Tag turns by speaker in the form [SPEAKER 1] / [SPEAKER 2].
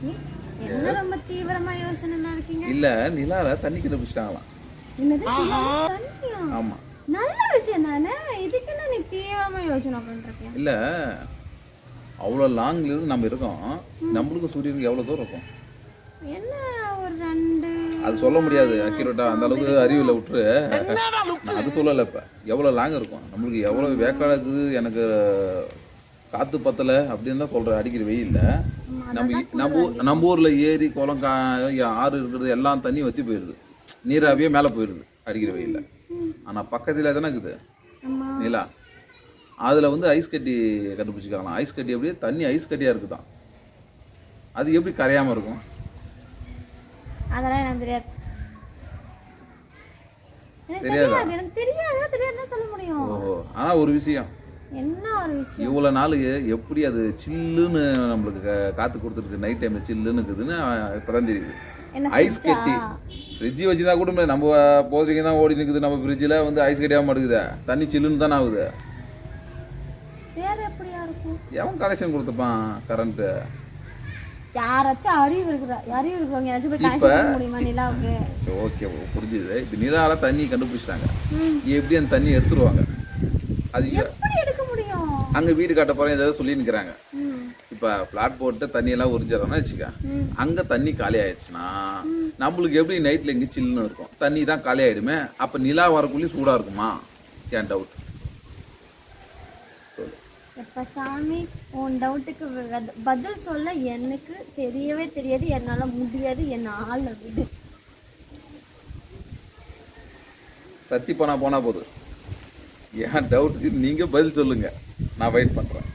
[SPEAKER 1] போச்சு தீவிரமா யோசனை இருக்கீங்க? இல்ல நிலால தண்ணி கண்டுபிடிச்சிட்டாங்களாம்
[SPEAKER 2] என்னது? நல்ல விஷயம் தானே? இதுக்கு நான் நீ தீவிரமா யோசனை
[SPEAKER 1] பண்றேன் அவ்வளோ லாங்ல இருந்து நம்ம இருக்கோம். நம்மளுக்கும் சூரியனுக்கு எவ்வளோ தூரம் இருக்கும்?
[SPEAKER 2] என்ன ஒரு
[SPEAKER 1] அது சொல்ல முடியாது அக்யூரேட்டா அந்த அளவுக்கு அறிவில் விட்டுரு. அது சொல்லலை இப்போ. எவ்வளோ லாங் இருக்கும்? நம்மளுக்கு எவ்வளோ வேக்காடாக்குது எனக்கு காற்று பத்தலை அப்படின்னு தான் சொல்கிறேன் அடிக்கிற வெயில்ல. நம்ம நம்ம நம்ம ஊரில் ஏரி குளம் கா ஆறு இருக்கிறது எல்லாம் தண்ணி வற்றி போயிடுது நீராவியே மேலே போயிடுது அடிக்கிற வெயில்ல. ஆனால் பக்கத்தில் தானே இருக்குது. நிலா அதில் வந்து ஐஸ் கட்டி கண்டுபிடிச்சிக்கலாம் ஐஸ் கட்டி அப்படியே தண்ணி ஐஸ் கட்டியாக இருக்குதான். அது எப்படி கரையாமல் இருக்கும்?
[SPEAKER 2] அதெல்லாம் எனக்கு தெரியாது.
[SPEAKER 1] தெரியாதா?
[SPEAKER 2] தெரியாது. தெரியாதுன்னு சொல்ல முடியும்.
[SPEAKER 1] ஓஹோ. ஆனால் ஒரு விஷயம்.
[SPEAKER 2] என்ன ஒரு விஷயம்?
[SPEAKER 1] இவ்வளோ நாள் எப்படி அது சில்லுன்னு நம்மளுக்கு கா- காத்து கொடுத்துருக்கு நைட் டைமில் சில்லுன்னு இருக்குதுன்னு இப்போ தான் தெரியுது. ஐஸ் கட்டி ஃப்ரிட்ஜ் வச்சு தான் கூட. நம்ம போதிரிங்க தான் ஓடி நிற்குது நம்ம ஃப்ரிட்ஜில் வந்து ஐஸ் கட்டியாக மாட்டேங்குது தண்ணி சில்லுன்னு தானே ஆகுது. எவன் கனெக்ஷன் கொடுத்துப்பான் கரண்ட்டு
[SPEAKER 2] யாராச்சும் அறிவு இருக்கிறா அறிவு இருக்கிறவங்க யாராச்சும் போய் கனெக்ட் முடியுமா நிலாவுக்கு?
[SPEAKER 1] ஓகே புரிஞ்சுது. இப்போ நிலால தண்ணி கண்டுபிடிச்சிட்டாங்க. எப்படி அந்த தண்ணி எடுத்துருவாங்க? அது
[SPEAKER 2] எடுக்க முடியும்?
[SPEAKER 1] அங்கே வீடு காட்ட போகிறேன் ஏதாவது சொல்லி நிற்கிறாங்க
[SPEAKER 2] ம்.
[SPEAKER 1] இப்போ பிளாட் போட்டு தண்ணி எல்லாம் உறிஞ்சிடறோம்னா வச்சுக்க. அங்கே தண்ணி காலி ஆயிடுச்சுன்னா நம்மளுக்கு எப்படி நைட்டில் எங்கே சில்லுன்னு இருக்கும். தண்ணி தான் காலி ஆயிடுமே. அப்போ நிலா வரக்குள்ளேயும் சூடாக இருக்குமா? ஏன் டவுட்
[SPEAKER 2] எப்ப சாமி உன் டவுட்டுக்கு பதில் சொல்ல எனக்கு தெரியவே தெரியாது. என்னால முடியாது. என்ன ஆள் விடு.
[SPEAKER 1] சத்தி போனா போனா போதும் ஏன் டவுட்டுக்கு நீங்கள் பதில் சொல்லுங்கள் நான் வெயிட் பண்ணுறேன்